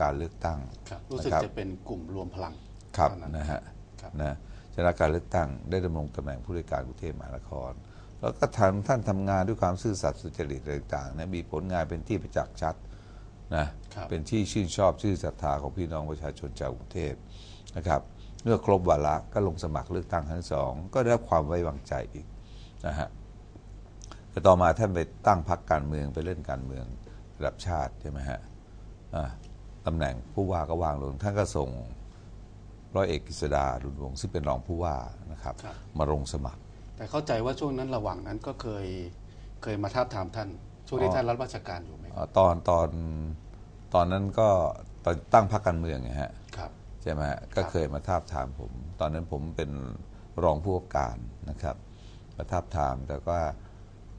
การเลือกตั้งครับรู้สึกนะครับจะเป็นกลุ่มรวมพลังครับเท่านั้นนะฮะครับนะชนะการเลือกตั้งได้ดำรงตำแหน่งผู้ว่าการกรุงเทพมหานคร แล้วก็ทำท่านทำงานด้วยความซื่อสัตย์สุจริตอะไรต่างๆนะมีผลงานเป็นที่ประจักษ์ชัดนะครับเป็นที่ชื่นชอบชื่นศรัทธาของพี่น้องประชาชนชาวกรุงเทพนะครับเมื่อครบวาระก็ลงสมัครเลือกตั้งครั้งที่สองก็ได้รับความไว้วางใจอีกนะฮะแต่ต่อมาท่านไปตั้งพรรคการเมืองไปเล่นการเมืองระดับชาติใช่ไหมฮะอ่า ตำแหน่งผู้ว่าก็วางลง ท่านก็ส่งร้อยเอกกฤษดาดุลวงศ์ซึ่งเป็นรองผู้ว่านะครับ ครับ มาลงสมัคร แต่เข้าใจว่าช่วงนั้นระหว่างนั้นก็เคยเคยมาท้าบทามท่าน ช่วงที่อ๋อท่านรับราชการอยู่ไหมเอ่อตอนตอนตอนนั้นก็ตอนตั้งพรรคการเมืองไงฮะครับ ใช่ไหมฮะก็เคยมาทาบทามผม ตอนนั้นผมเป็นรองผู้ว่าการนะครับ มาทาบทามแต่ว่า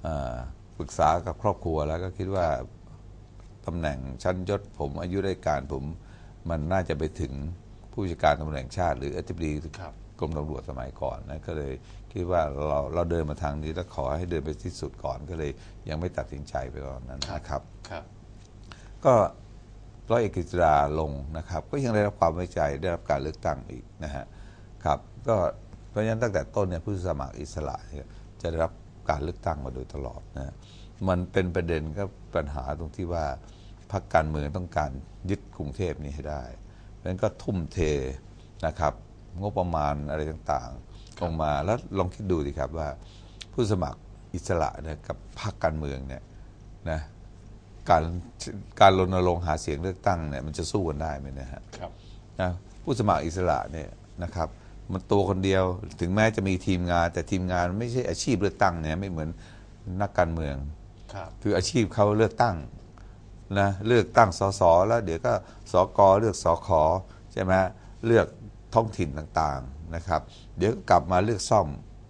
เอ่อปรึกษากับครอบครัวแล้วก็คิดว่า ตำแหน่งชั้นยศผมอายุราชการผมมันน่าจะไปถึงผู้จัดการตำแหน่งชาติ หรืออธิบดีครับกรมตำรวจสมัยก่อนนะก็เลยคิดว่าเราเราเดินมาทางนี้แล้วขอให้เดินไปที่สุดก่อนก็เลยยังไม่ตัดสินใจไปตอนนั้นนะครับ ครับ ก็ร้อยเอกกฤษดาลงนะครับ ก็ยังได้รับความไว้ใจได้รับการเลือกตั้งอีกนะฮะครับก็เพราะฉะนั้นตั้งแต่ต้นเนี่ยผู้สมัครอิสระเนี่ยจะได้รับการเลือกตั้งมาโดยตลอดนะมันเป็นประเด็นก็ปัญหาตรงที่ว่า พรรคการเมืองต้องการยึดกรุงเทพนี้ให้ได้เพราะฉะนั้นก็ทุ่มเทนะครับ งบประมาณอะไรต่างๆลงมาแล้วลองคิดดูดิครับว่า ผู้สมัครอิสระเนี่ยกับพรรคการเมืองเนี่ยนะการการรณรงค์หาเสียงเลือกตั้งเนี่ยมันจะสู้กันได้ไหมเนะฮะครับนะผู้สมัครอิสระเนี่ยนะครับ มันตัวคนเดียวถึงแม้จะมีทีมงาน แต่ทีมงานไม่ใช่อาชีพเลือกตั้งเนี่ยไม่เหมือนนักการเมืองครับคืออาชีพเขาเลือกตั้ง นะเลือกตั้งสสแล้วเดี๋ยวก็สกเลือกสขใช่ไหมฮะเลือกท้องถิ่นต่างๆนะครับ เดี๋ยวก็กลับมาเลือกซ่อม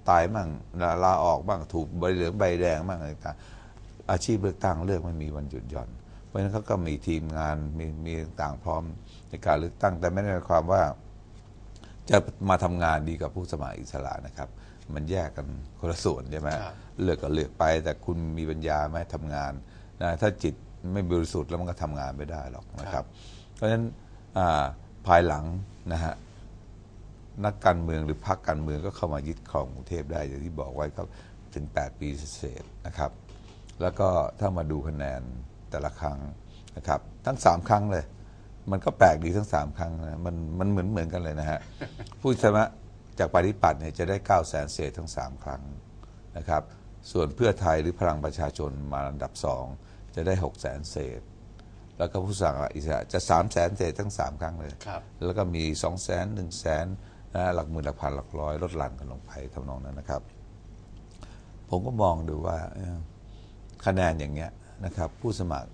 ตายบ้างลาลาออกบ้างถูกใบเหลืองใบแดงบ้างอะไรต่างๆอาชีพเลือกตั้งเลือกไม่มีวันหยุดหย่อน เพราะฉะนั้นเขาก็มีทีมงานมีมีต่างๆพร้อมในการเลือกตั้งแต่ไม่ได้หมายความว่า จะมาทำงานดีกับผู้สมัครอิสระนะครับ มันแยกกันคนละส่วนใช่ไหมครับเลือกก็เลือกไป แต่คุณมีปัญญาไหมทำงานนะถ้าจิต ไม่บริสุทธิ์แล้วมันก็ทำงานไม่ได้หรอกนะครับ เพราะฉะนั้นอ่าภายหลังนะฮะนักการเมืองหรือพรรคการเมืองก็เข้ามายึดครองกรุงเทพได้อย่างที่บอกไว้ก็ถึง 8 ปีเศษๆนะครับ แล้วก็ถ้ามาดูคะแนนแต่ละครั้งนะครับ ทั้ง 3 ครั้งเลย มันก็แปลกดีทั้ง 3 ครั้งนะมันมันเหมือนเหมือนกันเลยนะฮะผู้ชนะจากปฏิปัติเนี่ยจะได้9 0 0 0 0 0เศษทั้ง 3 ครั้งนะครับ ส่วนเพื่อไทยหรือพลังประชาชนมาอันดับ2 จะได้6 0 0 0 0 0เศษ แล้วก็ผู้สั่งอิสระจะ3 0 0 0 0 0เศษทั้ง3ครั้งเลยครับแล้วก็มี2 0 0 0 0 0 1 0 0 0 0นะหลักหมื่นหลักพันหลักร้อยลดหลั่นกันลงไปทำนองนั้นนะครับ ผมก็มองดูว่าเอ่อคะแนนอย่างเงี้ยนะครับ ผู้สมัคร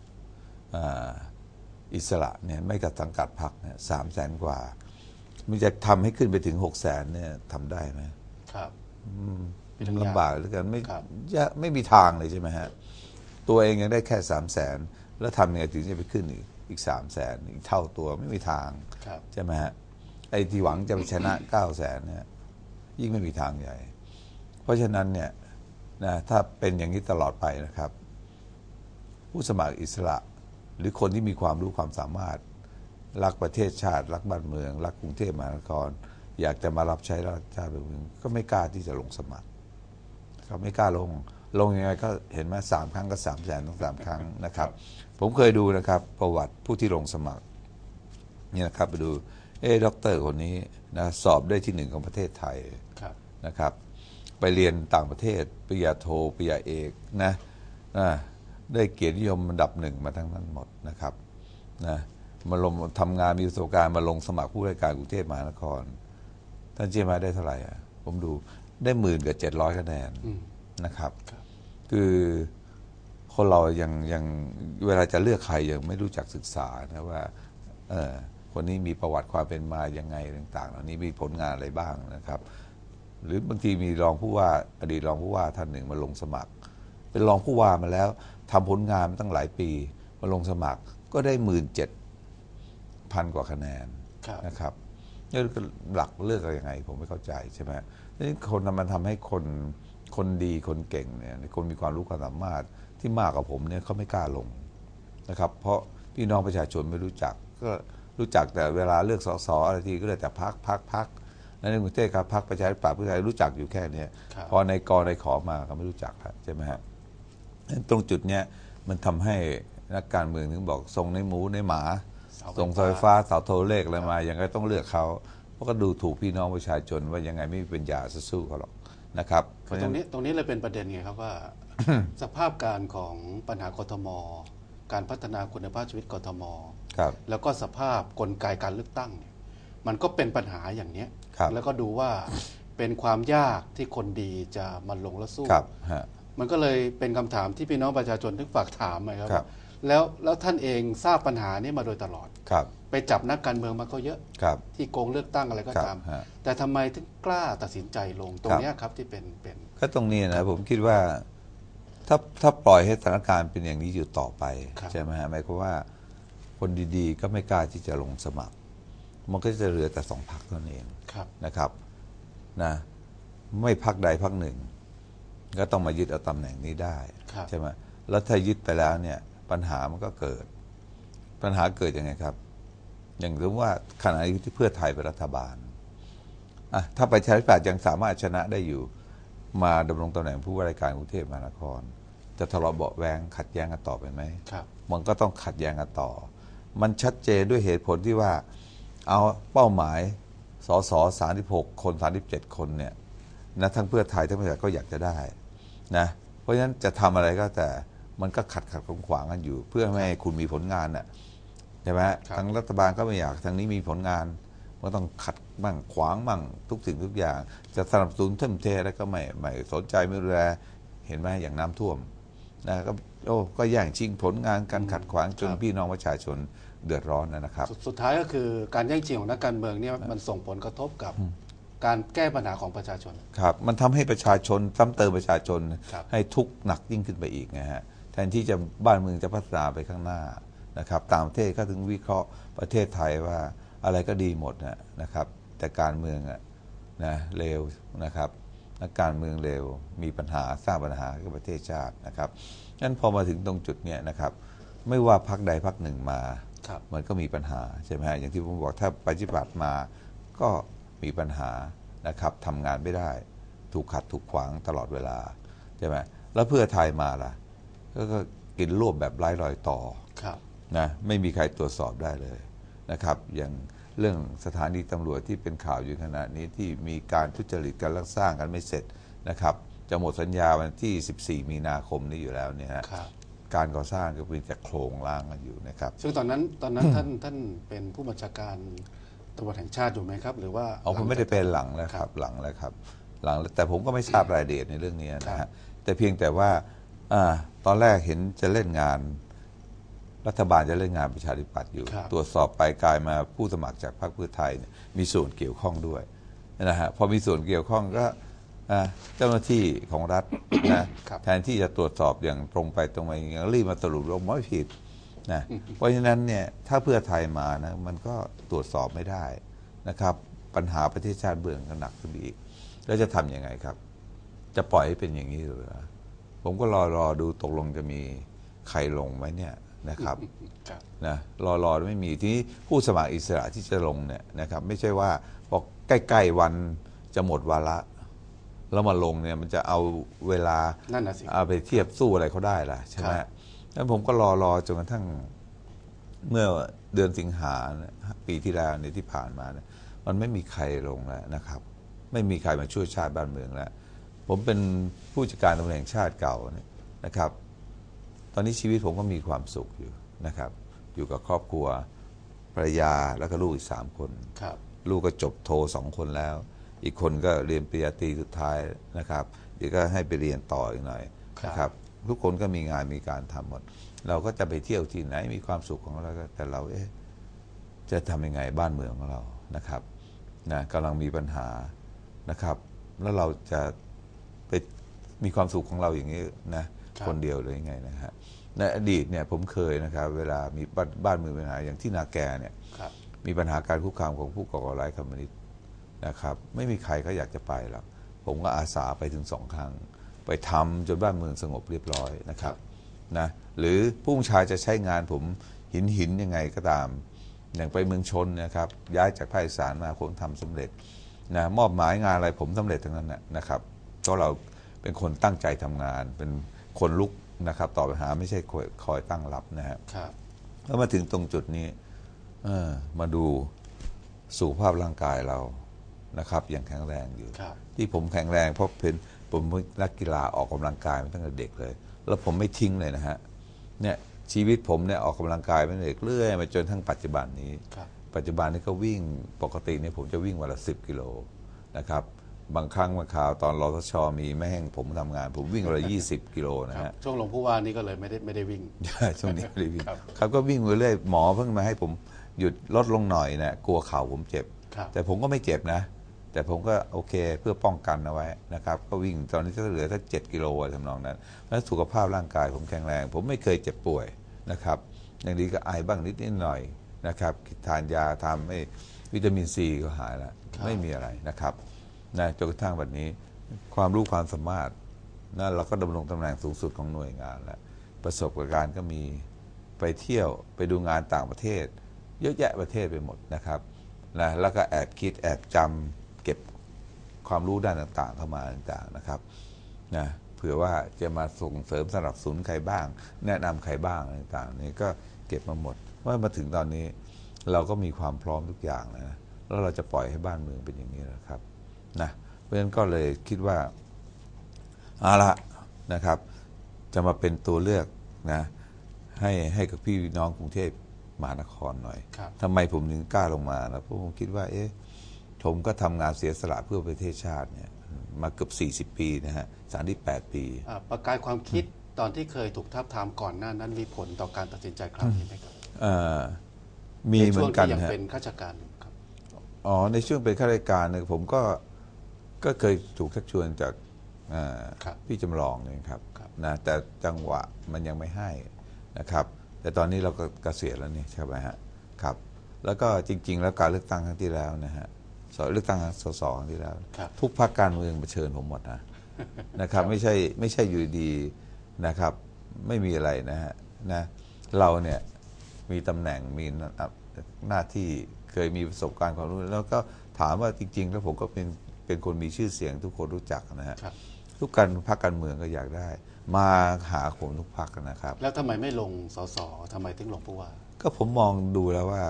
อ่าอิสระเนี่ยไม่กับสังกัดพรรคเนี่ยสามแสนกว่า มันจะทำให้ขึ้นไปถึงหกแสนเนี่ยทำได้ไหมครับมันลำบากเหลือเกินไม่ครับยะไม่มีทางเลยใช่ไหมฮะ ตัวเองยังได้แค่สามแสนแล้วทำยังไงถึงจะไปขึ้นอีกอีกสามแสนอีกเท่าตัวไม่มีทางครับ ใช่ไหมฮะไอ้ที่หวังจะไปชนะเก้าแสนเนี่ยยิ่งไม่มีทางใหญ่ เพราะฉะนั้นเนี่ยนะถ้าเป็นอย่างนี้ตลอดไปนะครับ ผู้สมัครอิสระหรือคนที่มีความรู้ความสามารถ รักประเทศชาติ รักบ้านเมือง รักกรุงเทพมหานคร อยากจะมารับใช้ราชชาติบ้านเมืองก็ไม่กล้าที่จะลงสมัครเขาไม่กล้าลง ลงยังไงก็เห็นไหมสามครั้งก็สามแสนทั้งสามครั้งนะครับ ผมเคยดูนะครับ ประวัติผู้ที่ลงสมัครเนี่ยนะครับไปดูเอ๊ะด็อกเตอร์คนนี้นะสอบได้ที่หนึ่งของประเทศไทยครับนะครับ ไปเรียนต่างประเทศปริญญาโทปริญญาเอกนะนะได้เกียรตินิยมอันดับหนึ่งมาทั้งนั้นหมดนะครับนะมาลงทำงานมีประสบการณ์มาลงสมัครผู้ราชการกรุงเทพมหานคร ท่านเชื่อไหมได้เท่าไหร่อะผมดูได้หมื่นกับเจ็ดร้อยคะแนนอืมนะครับ ครับคือคนเรายังยังเวลาจะเลือกใครยังไม่รู้จักศึกษานะว่าเออคนนี้มีประวัติความเป็นมายังไงต่างๆเหล่านี้มีผลงานอะไรบ้างนะครับ หรือบางทีมีรองผู้ว่าอดีตรองผู้ว่าท่านหนึ่งมาลงสมัคร เป็นรองผู้ว่ามาแล้วทำผลงานมาตั้งหลายปีมาลงสมัครก็ได้หมื่นเจ็ดพันกว่าคะแนนครับนะครับนี่หลักเลือกอะไรยังไง ผมไม่เข้าใจใช่ไหมนี่คนน่ะมันทำให้คน คนดีคนเก่งเนี่ยคนมีความรู้ความสามารถที่มากกว่าผมเนี่ยเขาไม่กล้าลงนะครับ เพราะพี่น้องประชาชนไม่รู้จัก ก็รู้จักแต่เวลาเลือกสสอะไรทีก็เลยแต่พักพักพักแล้วในกรุงเทพครับพักประชาธิปัตย์เพื่อไทยรู้จักอยู่แค่เนี้ยครับพอในกอในขอมาก็ไม่รู้จักแล้วใช่ไหมฮะตรงจุดเนี้ยมันทำให้นักการเมืองถึงบอกส่งในหมูในหมาเสาไฟส่งเสาไฟฟ้าเสาโทรเลขอะไรมายังไงต้องเลือกเขาเพราะก็ดูถูกพี่น้องประชาชนว่ายังไงไม่มีปัญญาจะสู้เขาหรอก นะครับเพก็ราะฉะตรนั้งนนี้ตรงนี้เลยเป็นประเด็นไงครับว่า สภาพการของปัญหากทม การพัฒนาคุณภาพชีวิตกทม ครับ แล้วก็สภาพกลไกการเลือกตั้งเนี่ยมันก็เป็นปัญหาอย่างเนี้ยครับ แล้วก็ดูว่าเป็นความยากที่คนดีจะมาลงและสู้ ครับฮะ มันก็เลยเป็นคำถามที่พี่น้องประชาชนทึกฝากถามนะครับครับ แล้วแล้วท่านเองทราบปัญหานี้มาโดยตลอด ครับ ไปจับนักการเมืองมาก็เยอะ ครับที่โกงเลือกตั้งอะไรก็ครับตาม ฮะ แต่ทำไมถึงกล้าตัดสินใจลงตรงครับเนี้ยครับที่เป็นเป็น ก็ตรงนี้นะผมคิดว่าถ้าถ้าปล่อยให้สถานการณ์เป็นอย่างนี้อยู่ต่อไป ครับ ใช่ไหมฮะหมายความว่าคนดีๆ ก็ไม่กล้าที่จะลงสมัคร มันก็จะเหลือแต่สองพักเท่านั้นเองครับ นะครับนะไม่พักใดพักหนึ่ง ก็ต้องมายึดเอาตำแหน่งนี้ได้ครับ ใช่ไหมแล้วถ้ายึดไปแล้วเนี่ยปัญหามันก็เกิด ปัญหาเกิดยังไงครับ อย่างสมมติว่าขณะนี้ที่เพื่อไทยเป็นรัฐบาลอะถ้าประชาธิปัตย์ยังสามารถชนะได้อยู่ มาดำรงตำแหน่งผู้ว่าราชการกรุงเทพมหานคร จะทะเลาะเบาะแวงขัดแย้งกันต่อไปไหมครับมันก็ต้องขัดแย้งกันต่อ มันชัดเจนด้วยเหตุผลที่ว่า เอาเป้าหมายสสสาคน37คนเนี่ยนะทั้งเพื่อไทยทั้งประชาธิปัตย์ก็อยากจะได้นะเพราะฉะนั้นจะทำอะไรก็แต่มันก็ขัดขัดขวางขวางกันอยู่ เพื่อไม่ให้คุณมีผลงานน่ะ ใช่ไหมครับทางรัฐบาลก็ไม่อยากทางนี้มีผลงานก็ต้องขัดบ้างขวางบ้างทุกสิ่งทุกอย่าง จะสนับสนุนเทิมเทแล้วก็ไม่ไม่สนใจไม่ดูแลเห็นไหมอย่างน้ำท่วมนะก็โอ้ก็แย่งชิงผลงานการขัดขวางจนครับพี่น้องประชาชนเดือดร้อนนะครับสุดสุดท้ายก็คือการแย่งชิงของนักการเมืองเนี่ยมันส่งผลกระทบกับการแก้ปัญหาของประชาชนครับมันทำให้ประชาชนซ้ำเติมประชาชนครับให้ทุกข์หนักยิ่งขึ้นไปอีกนะฮะแทนที่จะบ้านเมืองจะพัฒนาไปข้างหน้า นะครับต่างประเทศก็ถึงวิเคราะห์ประเทศไทยว่าอะไรก็ดีหมดนะนะครับ แต่การเมืองอะนะเลวนะครับนักการเมืองเลวมีปัญหาสร้างปัญหาให้กับประเทศชาตินะครับงั้นพอมาถึงตรงจุดเนี้ยนะครับ ไม่ว่าพักใดพักหนึ่งมาครับมันก็มีปัญหาใช่ไหมฮะอย่างที่ผมบอกถ้าปฏิบัติมาก็มีปัญหานะครับทำงานไม่ได้ ถูกขัดถูกขวางตลอดเวลาใช่ไหมแล้วเพื่อไทยมาล่ะก็ก็กินรวบแบบไร้รอยต่อครับ นะไม่มีใครตรวจสอบได้เลยนะครับอย่างเรื่องสถานีตำรวจที่เป็นข่าวอยู่ขณะนี้ที่มีการทุจริตการรักสร้างกันไม่เสร็จนะครับจะหมดสัญญาวันที่ 14 มีนาคมนี้อยู่แล้วเนี่ยฮะครับการก่อสร้างก็เป็นจะโครงล่างกันอยู่นะครับ ซึ่งตอนนั้นตอนนั้นท่านท่านเป็นผู้บัญชาการตำรวจแห่งชาติอยู่ไหมครับ หรือว่าอ๋อผมไม่ได้เป็นหลังแล้วครับหลังแล้วครับหลังแต่ผมก็ไม่ทราบรายละเอียดในเรื่องนี้นะครัฮะบแต่เพียงแต่ว่าอาตอนแรกเห็นจะเล่นงาน รัฐบาลจะเล่นงานประชาธิปัตย์อยู่ ครับ ตรวจสอบไปกลายมาผู้สมัครจากพรรคเพื่อไทยเนี่ยมีส่วนเกี่ยวข้องด้วยนะฮะพอมีส่วนเกี่ยวข้องก็อ่าเจ้าหน้าที่ของรัฐนะครับแทนที่จะตรวจสอบอย่างตรงไปตรงมาอย่างรีบมาสรุปลงไม่ผิดนะเพราะฉะนั้นเนี่ยถ้าเพื่อไทยมานะมันก็ตรวจสอบไม่ได้นะครับ ปัญหาประเทศชาติเบื้องก็หนักขึ้นไปอีก แล้วจะทำยังไงครับ จะปล่อยให้เป็นอย่างนี้หรือ ผมก็รอรอดูตกลงจะมีใครลงไหมเนี่ย นะครับครับนะรอรอไม่มีทีนี้ผู้สมัครอิสระที่จะลงเนี่ยนะครับ ไม่ใช่ว่าพอใกล้ ๆ วันจะหมดวาระแล้วมาลงเนี่ยมันจะเอาเวลานั่นน่ะสิเอาไปเทียบสู้อะไรเขาได้ล่ะใช่ไหมครับแล้วผมก็รอรอจนกระทั่งเมื่อเดือนสิงหาเนี่ยปีที่แล้วเนี่ยที่ผ่านมาเนี่ยมันไม่มีใครลงแล้วนะครับ ไม่มีใครมาช่วยชาติบ้านเมืองแล้ว ผมเป็นผู้จัดการตำรวจแห่งชาติเก่าเนี่ยนะครับ ตอนนี้ชีวิตผมก็มีความสุขอยู่นะครับ อยู่กับครอบครัวภรรยาแล้วก็ลูกอีกสามคนครับ ลูกก็จบโทสองคนแล้ว อีกคนก็เรียนปริญญาตรีสุดท้ายนะครับ เดี๋ยวก็ให้ไปเรียนต่ออีกหน่อยครับนะครับ ทุกคนก็มีงานมีการทำหมด เราก็จะไปเที่ยวที่ไหนมีความสุขของเราก็แต่เราเอ๊ะจะทำยังไงบ้านเมืองของเรานะครับนะกำลังมีปัญหานะครับ แล้วเราจะไปมีความสุขของเราอย่างนี้นะ ครับคนเดียวหรือยังไงนะฮะในอดีตเนี่ยผมเคยนะครับเวลามีบ้านบ้านเมืองมีปัญหาอย่างที่นาแกเนี่ยครับมีปัญหาการคุกคามของผู้ก่อการร้ายคอมมิวนิสต์นะครับไม่มีใครเขาอยากจะไปหรอกผมก็อาสาไปถึงสองครั้ง ไปทำจนบ้านเมืองสงบเรียบร้อยนะครับนะหรือผู้บัญชาจะใช้งานผมหินหินยังไงก็ตาม อย่างไปเมืองชนเนะครับย้ายจากภาคอีสานมาผมทำสำเร็จนะมอบหมายงานอะไรผมสำเร็จทั้งนั้นนะนะครับเพราะเราเป็นคนตั้งใจทำงานเป็น คนลุกนะครับต่อไปหาไม่ใช่คอยคอยตั้งรับนะฮะครับแล้วมาถึงตรงจุดนี้เออมาดูสุขภาพร่างกายเรานะครับยังแข็งแรงอยู่ครับที่ผมแข็งแรงเพราะเป็นผมเป็นนักกีฬาออกกำลังกายมาตั้งแต่เด็กเลย แล้วผมไม่ทิ้งเลยนะฮะเนี่ยชีวิตผมเนี่ยออกกำลังกายมาตั้งแต่เด็กเรื่อยมาจนทั้งปัจจุบันนี้ครับปัจจุบันนี้ก็วิ่งปกติเนี่ยผมจะวิ่งวันละสิบกิโลนะครับ บางครั้งบางคราวตอนรอทชมีไม่ให้ผมทำงาน ผมวิ่งวันละยี่สิบกิโลนะครับฮะ ช่วงหลวงผู้ว่านี่ก็เลยไม่ได้ไม่ได้วิ่งใช่ช่วงนี้ไม่ได้วิ่งครับครับก็วิ่งไปเรื่อยหมอเพิ่งมาให้ผมหยุดลดลงหน่อยนะกลัวเข่าผมเจ็บ ครับแต่ผมก็ไม่เจ็บนะ แต่ผมก็โอเคเพื่อป้องกันเอาไว้นะครับก็วิ่งตอนนี้ก็เหลือถ้าเจ็ดกิโลอะไรทำนองนั้นแล้วสุขภาพร่างกายผมแข็งแรง ผมไม่เคยเจ็บป่วยนะครับอย่างดีก็ไอบ้างนิดนิดหน่อยนะครับทานยาทำให้วิตามินซีก็หายแล้วครับไม่มีอะไรนะครับ นะจนกระทั่งวันนี้ ความรู้ความสามารถนะเราก็ดำรงตำแหน่งสูงสุดของหน่วยงานแล้วประสบการณ์ก็มีไปเที่ยวไปดูงานต่างประเทศ เยอะแยะประเทศไปหมดนะครับนะแล้วก็แอบคิดแอบจำเก็บความรู้ด้านต่างๆเข้ามาต่างๆนะครับนะเผื่อว่าจะมาส่งเสริมสนับสนุนใครบ้าง แนะนำใครบ้างอะไรต่างๆนี่ก็เก็บมาหมดว่ามาถึงตอนนี้เราก็มีความพร้อมทุกอย่างแล้วนะแล้วเราจะปล่อยให้บ้านเมืองเป็นอย่างนี้นะครับ นะเพราะฉะนั้นก็เลยคิดว่าเอาละนะครับ จะมาเป็นตัวเลือกนะให้ให้กับพี่น้องกรุงเทพมหานครหน่อยครับทำไมผมถึงกล้าลงมานะเพราะผมคิดว่า เอ๊ะผมก็ทำงานเสียสละเพื่อประเทศชาติเนี่ยมาเกือบ40 ปีนะฮะสามที่8ปีอ่าประกายความคิดตอนที่เคยถูกทับทามก่อนหน้านั้นมีผลต่อการตัดสินใจครั้งนี้ไหมครับเอ่อมีในเหมืช่อวงนกันที่ยังฮะเป็นข้าราชการอยู่ครับอ๋อในช่วงเป็นข้าราชการเนี่ยผมก็ ก็เคยถูกชักชวนจากอ่าครับพี่จำลองเนี่ยครับครับ นะแต่จังหวะมันยังไม่ให้นะครับ แต่ตอนนี้เราก็เกษียณแล้วนี่ใช่ไหมฮะครับ แล้วก็จริง ๆ แล้วการเลือกตั้งครั้งที่แล้วนะฮะสเลือกตั้งสสครั้งที่แล้ว ครับ ทุกพรรคการเมืองมาเชิญผมหมดนะนะครับ ไม่ใช่ไม่ใช่อยู่ดีๆนะครับ ไม่มีอะไรนะฮะนะเราเนี่ยมีตำแหน่งมีหน้าที่เคยมีประสบการณ์ความรู้แล้วก็ถามว่าจริง ๆ แล้วผมก็เป็น เป็นคนมีชื่อเสียงทุกคนรู้จักนะฮะครับทุกการพรรคการเมืองก็อยากได้ มาหาผมทุกพรรคนะครับ แล้วทำไมไม่ลงสสทำไมถึงลงผู้ว่า ก็ผมมองดูแล้วว่า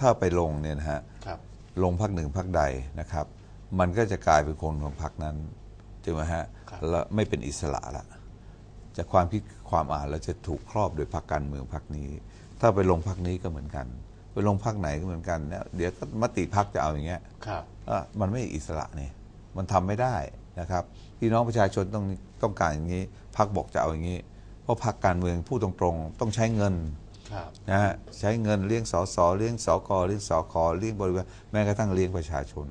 ถ้าไปลงเนี่ยนะฮะครับลงพักหนึ่งพักใดนะครับ มันก็จะกลายเป็นคนของพักนั้นใช่ไหมฮะครับแล้วไม่เป็นอิสระละจากความคิดความอ่านแล้วจะถูกครอบโดยพักการเมืองพักนี้ ถ้าไปลงพักนี้ก็เหมือนกันไป ลงพักไหนก็เหมือนกันเนี่ยเดี๋ยวก็มติพักจะเอาอย่างเงี้ยครับอะมันไม่อิสระเนี่ยมันทำไม่ได้นะครับพี่น้องประชาชนต้องต้องการอย่างนี้พักบอกจะเอาอย่างนี้ เพราะพักการเมืองพูดตรงๆ ต้องใช้เงินครับนะฮะใช้เงินเลี้ยงสสเลี้ยงสกเลี้ยงสคเลี้ยงบริวารแม้กระทั่งเลี้ยงประชาชน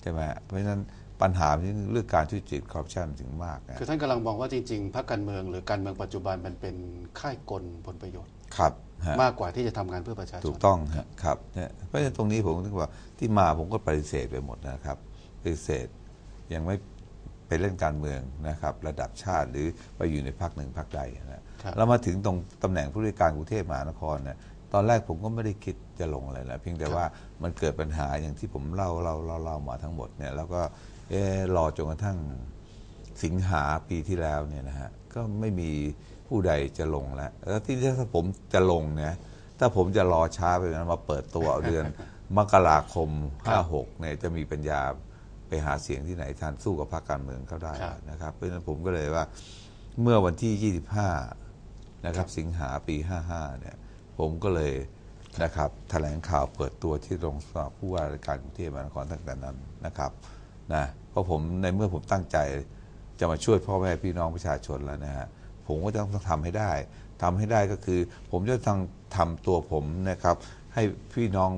ใช่ไหมฮะเพราะฉะนั้นปัญหาเรื่องการทุจริตคอร์รัปชันถึงมากนะคือท่านกำลังมองว่าจริง ๆพรรคการเมืองหรือการเมืองปัจจุบันมันเป็นค่ายกลผลประโยชน์ครับฮะ มากกว่าที่จะทำงานเพื่อประชาชนถูกต้องฮะครับเนี่ยเพราะฉะนั้นตรงนี้ผมถึงว่าที่มาผมก็ปฏิเสธไปหมดนะครับปฏิเสธยังไม่ไปเล่นการเมืองนะครับ ระดับชาติหรือไปอยู่ในพรรคหนึ่งพรรคใดนะครับแล้วมาถึงตรงตำแหน่งผู้ว่าการกรุงเทพมหานครเนี่ยตอนแรกผมก็ไม่ได้คิดจะลงอะไรนะเพียงแต่ว่ามันเกิดปัญหาอย่างที่ผมเล่าเล่าเล่าเล่ามาทั้งหมดเนี่ยแล้วก็เออรอจนกระทั่งสิงหาปีที่แล้วเนี่ยนะฮะก็ไม่มี ผู้ใดจะลงแล้ว แล้วที่ถ้าผมจะลงเนี่ย ถ้าผมจะรอช้าไปนะมาเปิดตัวเอาเดือน มกราคม 56เนี่ยจะมีปัญญาไปหาเสียงที่ไหนทานสู้กับพรรคการเมืองเขาได้ครับนะครับ เพราะฉะนั้นผมก็เลยว่าเมื่อวันที่ 25 นะครับ สิงหาปี 55 เนี่ย ผมก็เลยนะครับแถลงข่าวเปิดตัวที่โรงสอบผู้ว่าราชการกรุงเทพมหานครตั้งแต่นั้นนะครับนะเพราะผมในเมื่อผมตั้งใจจะมาช่วยพ่อแม่พี่น้องประชาชนแล้วนะฮะ ผมก็ต้องทำให้ได้ทำให้ได้ก็คือ ผมจะต้องทำตัวผมนะครับ ให้พี่น้อง